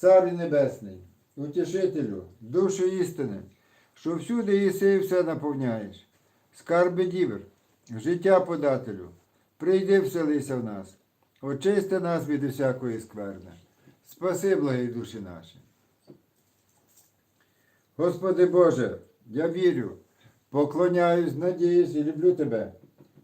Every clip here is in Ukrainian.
Царю Небесний, утішителю, душі істини, що всюди єси і все наповняєш, скарби дівер, життя подателю, прийди вселися в нас, очисти нас від усякої скверни. Спаси, благі душі наші. Господи Боже, я вірю, поклоняюсь, надіюсь і люблю Тебе.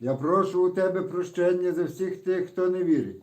Я прошу у Тебе прощення за всіх тих, хто не вірить,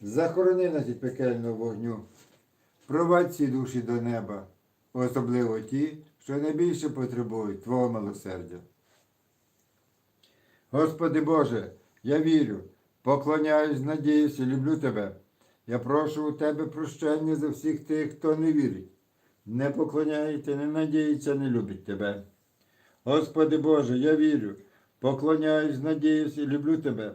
захорони нас від пекельного вогню, провадь ці душі до неба, особливо ті, що найбільше потребують Твого милосердя. Господи Боже, я вірю, поклоняюсь, надіюсь і люблю Тебе. Я прошу у Тебе прощення за всіх тих, хто не вірить, не поклоняється, не надіється, не любить Тебе. Господи Боже, я вірю, поклоняюсь, надіюсь і люблю Тебе.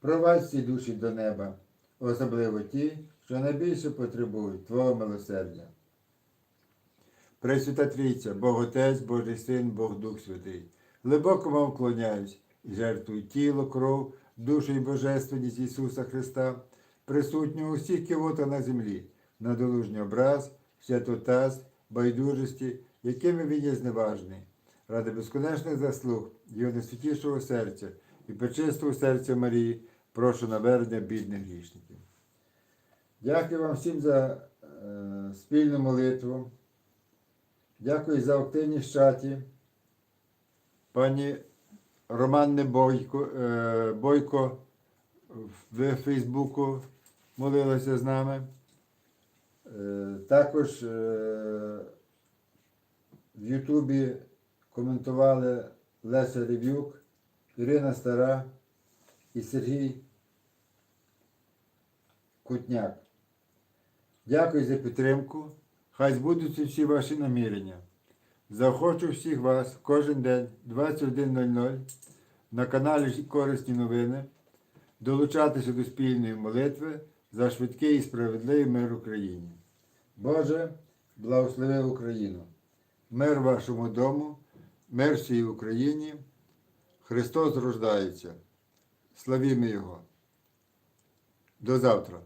провадь ці душі до неба, особливо ті, що найбільше потребують Твого милосердя. Пресвята Трійця, Бог Отець, Божий Син, Бог Дух Святий. Глибоко вам вклоняюсь і жертвую тіло, кров, душу і божественність Ісуса Христа, присутнього у всіх кивотах на землі, на долужній образ, святотаз, байдужості, якими він є зневажний, ради безконечних заслуг Його найсвятішого серця і пречистого серця Марії, прошу навернення бідних грішників. Дякую вам всім за е, спільну молитву. Дякую за активність в чаті. Пані Романне Бойко, е, Бойко в Фейсбуку молилася з нами. Е, також е, в Ютубі коментували Леся Рев'юк, Ірина Стара і Сергій Кутняк. Дякую за підтримку. Хай збудуться всі ваші намірення. Захочу всіх вас кожен день 21.00 на каналі Корисні новини долучатися до спільної молитви за швидкий і справедливий мир Україні. Боже, благослови Україну, мир вашому дому, мир всій Україні. Христос рождається. Славімо Його. До завтра.